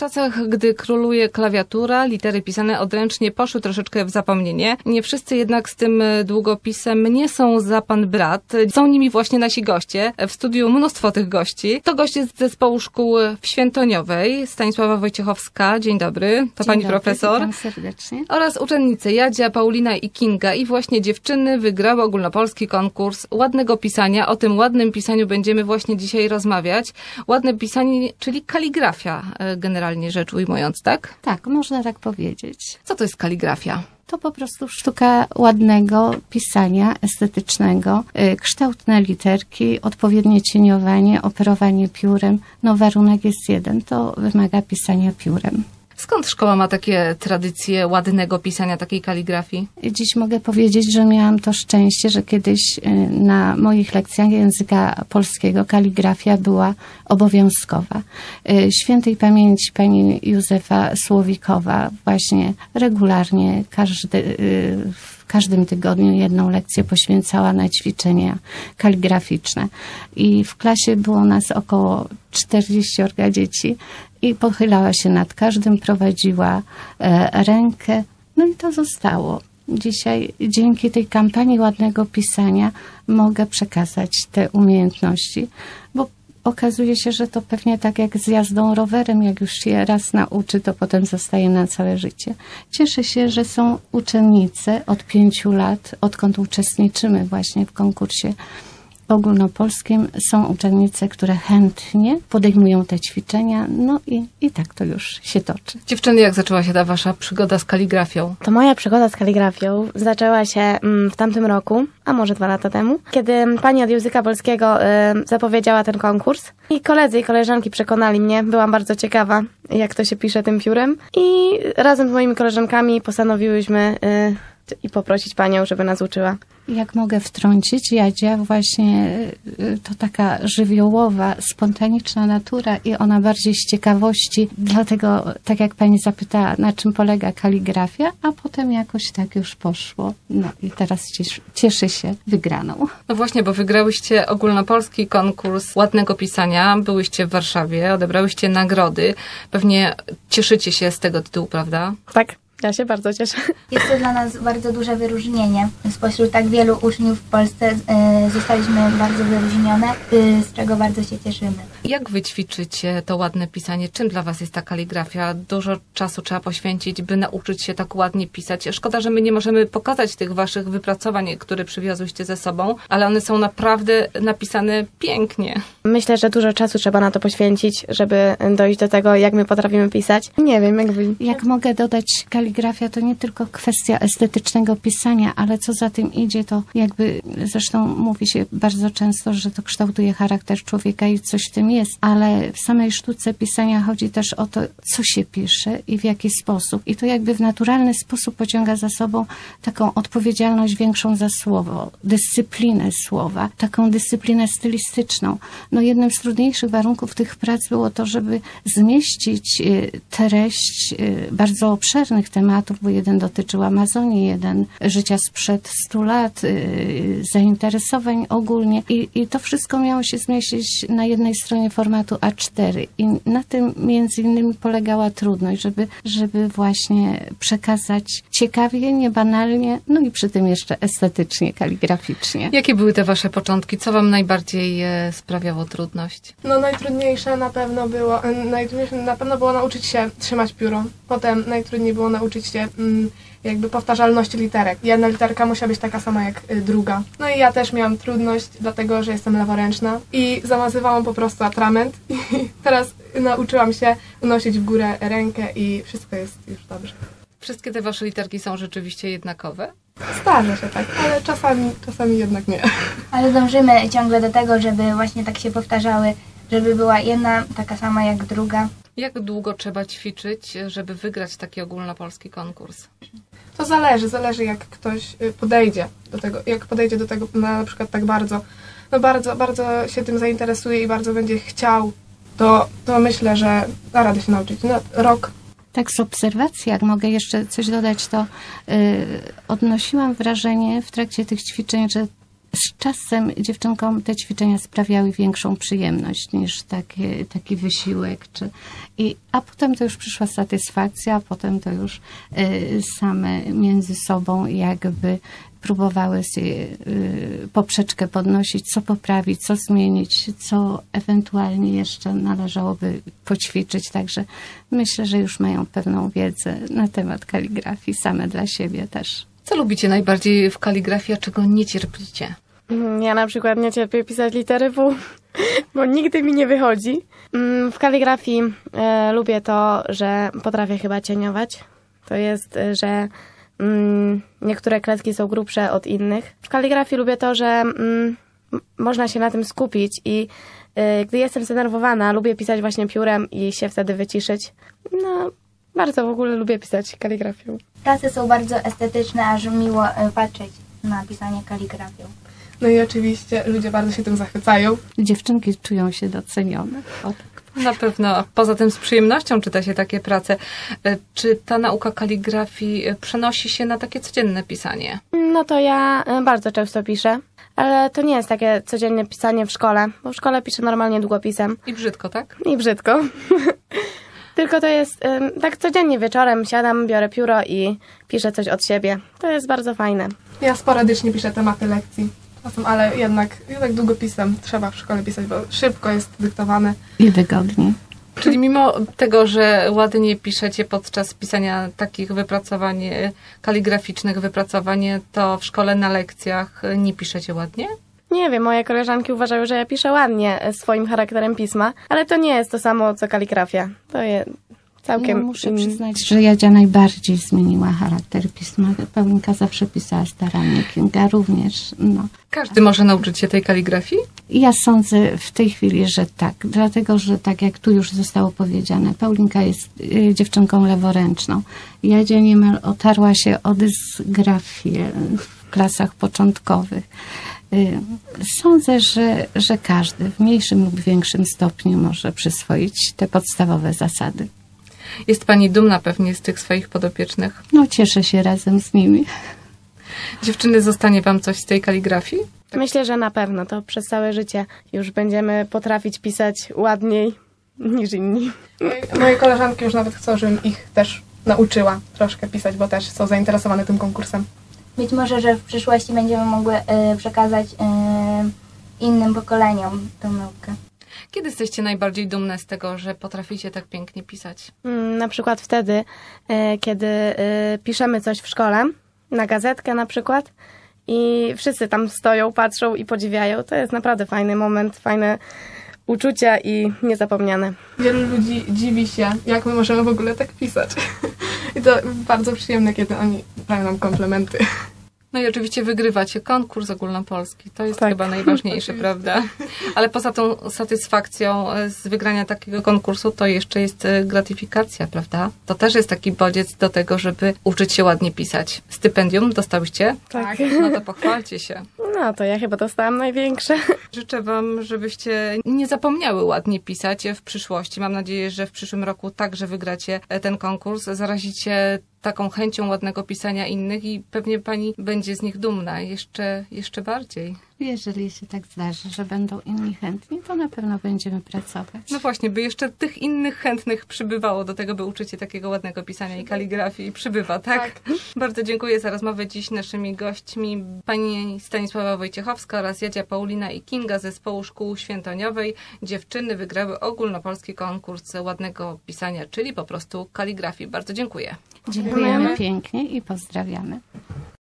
czasach, gdy króluje klawiatura, litery pisane odręcznie poszły troszeczkę w zapomnienie. Nie wszyscy jednak z tym długopisem nie są za pan brat. Są nimi właśnie nasi goście. W studiu mnóstwo tych gości. To goście z zespołu szkół w Świętoniowej, Stanisława Wojciechowska. Dzień dobry. To Dzień pani dobry, profesor. Witam serdecznie. Oraz uczennice Jadzia, Paulina i Kinga. I właśnie dziewczyny wygrały ogólnopolski konkurs ładnego pisania. O tym ładnym pisaniu będziemy właśnie dzisiaj rozmawiać. Ładne pisanie, czyli kaligrafia, e, generalnie rzecz ujmując, tak? Tak, można tak powiedzieć. Co to jest kaligrafia? To po prostu sztuka ładnego pisania, estetycznego, y, kształtne literki, odpowiednie cieniowanie, operowanie piórem. No warunek jest jeden, to wymaga pisania piórem. Skąd szkoła ma takie tradycje ładnego pisania, takiej kaligrafii? Dziś mogę powiedzieć, że miałam to szczęście, że kiedyś y, na moich lekcjach języka polskiego kaligrafia była obowiązkowa. Y, Świętej pamięci pani Józefa Słowikowa właśnie regularnie każdy, y, w każdym tygodniu jedną lekcję poświęcała na ćwiczenia kaligraficzne. I w klasie było nas około 40 dzieci i pochylała się nad każdym, prowadziła e, rękę. No i to zostało. Dzisiaj dzięki tej kampanii ładnego pisania mogę przekazać te umiejętności, bo okazuje się, że to pewnie tak jak z jazdą rowerem, jak już się raz nauczy, to potem zostaje na całe życie. Cieszę się, że są uczennice od pięciu lat, odkąd uczestniczymy właśnie w konkursie ogólnopolskim są uczennice, które chętnie podejmują te ćwiczenia, no i, i tak to już się toczy. Dziewczyny, jak zaczęła się ta wasza przygoda z kaligrafią? To moja przygoda z kaligrafią zaczęła się mm, w tamtym roku, a może dwa lata temu, kiedy pani od języka polskiego zapowiedziała ten konkurs i koledzy i koleżanki przekonali mnie, byłam bardzo ciekawa, jak to się pisze tym piórem i razem z moimi koleżankami postanowiłyśmy y, i poprosić panią, żeby nas uczyła. Jak mogę wtrącić, Jadzia właśnie y, to taka żywiołowa, spontaniczna natura i ona bardziej z ciekawości, dlatego tak jak pani zapytała, na czym polega kaligrafia, a potem jakoś tak już poszło. No i teraz cieszy, cieszy się wygraną. No właśnie, bo wygrałyście ogólnopolski konkurs ładnego pisania, byłyście w Warszawie, odebrałyście nagrody. Pewnie cieszycie się z tego tytułu, prawda? Tak, ja się bardzo cieszę. Jest to dla nas bardzo duże wyróżnienie. Spośród tak wielu uczniów w Polsce e, zostaliśmy bardzo wyróżnione, e, z czego bardzo się cieszymy. Jak wy ćwiczycie to ładne pisanie? Czym dla was jest ta kaligrafia? Dużo czasu trzeba poświęcić, by nauczyć się tak ładnie pisać. Szkoda, że my nie możemy pokazać tych waszych wypracowań, które przywiozłyście ze sobą, ale one są naprawdę napisane pięknie. Myślę, że dużo czasu trzeba na to poświęcić, żeby dojść do tego, jak my potrafimy pisać. Nie wiem, jak wy. Jak mogę dodać, kaligrafia to nie tylko kwestia estetycznego pisania, ale co za tym idzie, to jakby zresztą mówi się bardzo często, że to kształtuje charakter człowieka i coś w tym jest, ale w samej sztuce pisania chodzi też o to, co się pisze i w jaki sposób. I to jakby w naturalny sposób pociąga za sobą taką odpowiedzialność większą za słowo, dyscyplinę słowa, taką dyscyplinę stylistyczną. No jednym z trudniejszych warunków tych prac było to, żeby zmieścić y, treść y, bardzo obszernych tematów, bo jeden dotyczył Amazonii, jeden życia sprzed 100 lat, y, zainteresowań ogólnie i, i to wszystko miało się zmieścić na jednej stronie formatu A4 i na tym między innymi polegała trudność, żeby, żeby właśnie przekazać ciekawie, niebanalnie, no i przy tym jeszcze estetycznie, kaligraficznie. Jakie były te wasze początki? Co wam najbardziej e, sprawiało trudność? No najtrudniejsze na pewno było, e, najtrudniejsze na pewno było nauczyć się trzymać pióro. Potem najtrudniej było nauczyć się mm, jakby powtarzalności literek. Jedna literka musiała być taka sama jak y, druga. No i ja też miałam trudność, dlatego że jestem leworęczna i zamazywałam po prostu atrament i teraz nauczyłam się unosić w górę rękę i wszystko jest już dobrze. Wszystkie te wasze literki są rzeczywiście jednakowe? Zdarza się tak, ale czasami, czasami jednak nie. Ale dążymy ciągle do tego, żeby właśnie tak się powtarzały, żeby była jedna taka sama jak druga. Jak długo trzeba ćwiczyć, żeby wygrać taki ogólnopolski konkurs? To zależy, zależy jak ktoś y, podejdzie do tego, jak podejdzie do tego na, na przykład tak bardzo, no bardzo, bardzo się tym zainteresuje i bardzo będzie chciał, to, to myślę, że da radę się nauczyć. No, rok Tak z obserwacji, jak mogę jeszcze coś dodać, to y, odnosiłam wrażenie w trakcie tych ćwiczeń, że z czasem dziewczynkom te ćwiczenia sprawiały większą przyjemność niż takie, taki wysiłek. Czy, i, a potem to już przyszła satysfakcja, a potem to już y, same między sobą jakby próbowały sobie y, poprzeczkę podnosić, co poprawić, co zmienić, co ewentualnie jeszcze należałoby poćwiczyć. Także myślę, że już mają pewną wiedzę na temat kaligrafii, same dla siebie też. Co lubicie najbardziej w kaligrafii, a czego nie cierpicie? Mm, Ja na przykład nie cierpię pisać litery W, bo nigdy mi nie wychodzi. Mm, W kaligrafii e, lubię to, że potrafię chyba cieniować. To jest, e, że mm, niektóre kredki są grubsze od innych. W kaligrafii lubię to, że mm, można się na tym skupić i e, gdy jestem zdenerwowana, lubię pisać właśnie piórem i się wtedy wyciszyć. No, bardzo w ogóle lubię pisać kaligrafią. Prace są bardzo estetyczne, aż miło e, patrzeć na pisanie kaligrafią. No i oczywiście ludzie bardzo się tym zachwycają. Dziewczynki czują się docenione. O, tak. Na pewno. A Poza tym z przyjemnością czyta się takie prace. E, Czy ta nauka kaligrafii e, przenosi się na takie codzienne pisanie? No to ja bardzo często piszę, ale to nie jest takie codzienne pisanie w szkole, bo w szkole piszę normalnie długopisem I brzydko, tak? i brzydko. Tylko to jest tak codziennie wieczorem siadam, biorę pióro i piszę coś od siebie. To jest bardzo fajne. Ja sporadycznie piszę tematy lekcji. Czasem, ale jednak, jednak długopisem trzeba w szkole pisać, bo szybko jest dyktowane. I wygodnie. Czyli mimo tego, że ładnie piszecie podczas pisania takich wypracowań e, kaligraficznych, wypracowań, to w szkole na lekcjach nie piszecie ładnie? Nie wiem, moje koleżanki uważają, że ja piszę ładnie e, swoim charakterem pisma, ale to nie jest to samo co kaligrafia. To jest całkiem Ja muszę przyznać, że Jadzia najbardziej zmieniła charakter pisma. Paulinka zawsze pisała starannie, Kinga również. No. Każdy może nauczyć się tej kaligrafii? Ja sądzę w tej chwili, że tak, dlatego że tak jak tu już zostało powiedziane, Paulinka jest y, dziewczynką leworęczną. Jadzia niemal otarła się o dysgrafię w klasach początkowych. Y, Sądzę, że, że każdy w mniejszym lub większym stopniu może przyswoić te podstawowe zasady. Jest Pani dumna pewnie z tych swoich podopiecznych. No, cieszę się razem z nimi. Dziewczyny, zostanie Wam coś z tej kaligrafii? Myślę, że na pewno to przez całe życie już będziemy potrafić pisać ładniej niż inni. Moje, moje koleżanki już nawet chcą, żebym ich też nauczyła troszkę pisać, bo też są zainteresowane tym konkursem. Być może, że w przyszłości będziemy mogły e, przekazać e, innym pokoleniom tę naukę. Kiedy jesteście najbardziej dumne z tego, że potraficie tak pięknie pisać? Mm, Na przykład wtedy, e, kiedy piszemy coś w szkole, na gazetkę na przykład, i wszyscy tam stoją, patrzą i podziwiają. To jest naprawdę fajny moment, fajne uczucia i niezapomniane. Wielu ludzi dziwi się, jak my możemy w ogóle tak pisać. I to bardzo przyjemne, kiedy oni dają nam komplementy. No i oczywiście wygrywacie konkurs ogólnopolski. To jest Tak. chyba najważniejsze, prawda? Ale poza tą satysfakcją e, z wygrania takiego konkursu, to jeszcze jest e, gratyfikacja, prawda? To też jest taki bodziec do tego, żeby uczyć się ładnie pisać. Stypendium dostałyście? Tak. No to pochwalcie się. No to ja chyba dostałam największe. Życzę Wam, żebyście nie zapomniały ładnie pisać w przyszłości. Mam nadzieję, że w przyszłym roku także wygracie e, ten konkurs, zarazicie taką chęcią ładnego pisania innych i pewnie Pani będzie z nich dumna jeszcze, jeszcze bardziej. Jeżeli się tak zdarzy, że będą inni chętni, to na pewno będziemy pracować. No właśnie, by jeszcze tych innych chętnych przybywało do tego, by uczyć się takiego ładnego pisania i kaligrafii. Przybywa, tak? Bardzo dziękuję za rozmowę dziś naszymi gośćmi pani Stanisława Wojciechowska oraz Jadzia Paulina i Kinga z zespołu Szkół Świętoniowej. Dziewczyny wygrały ogólnopolski konkurs ładnego pisania, czyli po prostu kaligrafii. Bardzo dziękuję. Dziękujemy pięknie i pozdrawiamy.